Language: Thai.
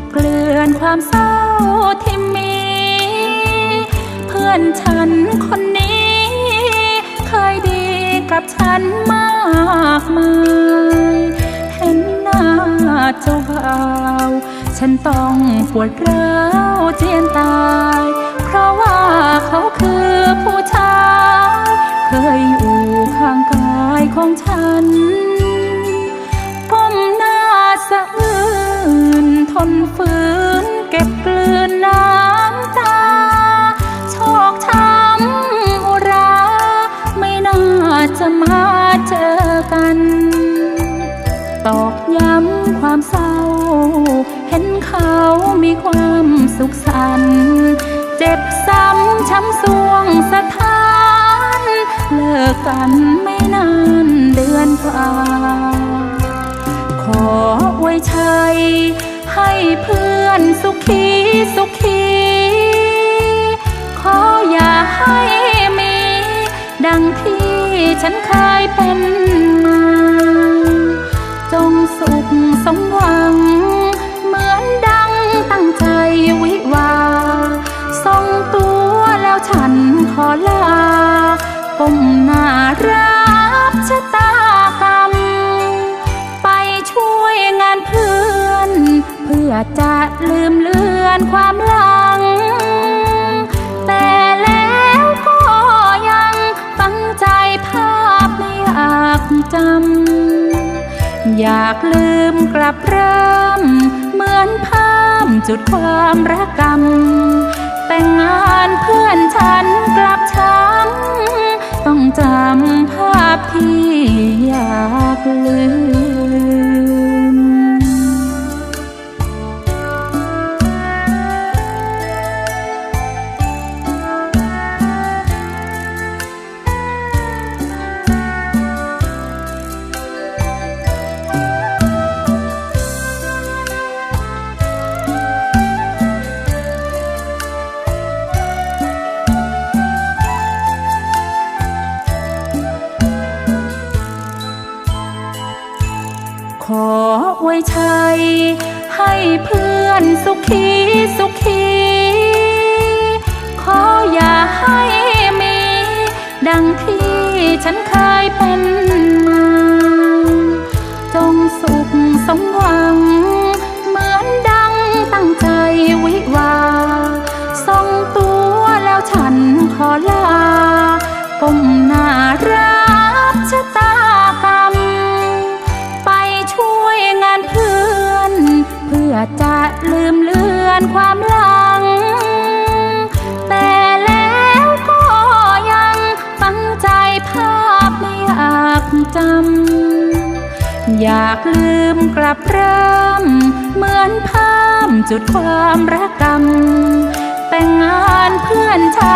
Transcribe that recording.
บเกลื่อนความเศร้าที่มี เพื่อนฉันคนนี้ เคยดีกับฉันมากมายเห็นหน้าเจ้าบ่าวฉันต้องปวดร้าวเจียนตาย เพราะว่าเขาคือผู้ชาย เคยอยู่ข้างกายของฉัน นทนฝืนเก็บกลืนน้ำตาโชคช้ำอุรา ไม่น่าจะมาเจอกัน ตอกย้ำความเศร้า เห็นเขามีความสุขสันต์เจ็บซ้ำช้ำสวงสถาน เลิกกันไม่นานเดือนกว่าขอไว้ชัย ให้เพื่อนสุขีสุขี ขออย่าให้มี ดังที่ฉันเคยเป็นมา จงสุขสมหวัง เหมือนดังตั้งใจวิวาทรงตัวแล้วฉันขอลาก้มหน้ารับ อนความหลัง แต่แล้วก็ยังฝังใจภาพไม่อยากจำ อยากลืมกลับเริ่ม เหมือนภาพจุดความรักกรรม แต่งงานเพื่อนฉันกลับช้ำ ต้องจำภาพที่อยากลืม ไว้ชัย ให้เพื่อนสุขีสุขี ขออย่าให้มี ดังที่ฉันเคยเป็นมา จงสุขสมหวัง อยากลืมกลับเริ่ม เหมือนภาพจุดความรักกรรมแต่งงานเพื่อนชา